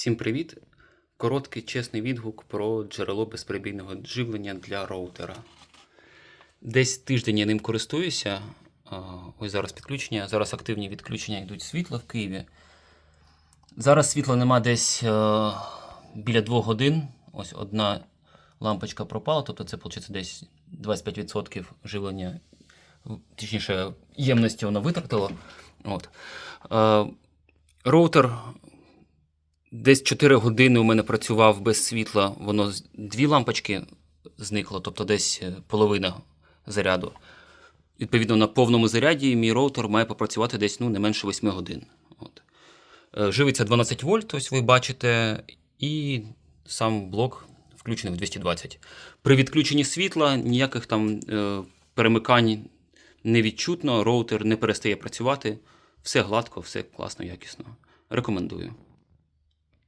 Всім привіт! Короткий чесний відгук про джерело безперебійного живлення для роутера. Десь тиждень я ним користуюся. Ось зараз підключення. Зараз активні відключення йдуть світла в Києві. Зараз світла нема десь е, біля 2 годин. Ось одна лампочка пропала, тобто це виходить десь 25% живлення, точніше, ємності воно витратило. От. Е, роутер Десь 4 години у мене працював без світла, воно дві лампочки зникло, тобто десь е, половина заряду. Відповідно, на повному заряді мій роутер має попрацювати десь ну, не менше 8 годин. От. Е, Живиться 12 вольт, ось ви бачите, і сам блок включений в 220. При відключенні світла ніяких там е, перемикань не відчутно, роутер не перестає працювати. Все гладко, все класно, якісно. Рекомендую.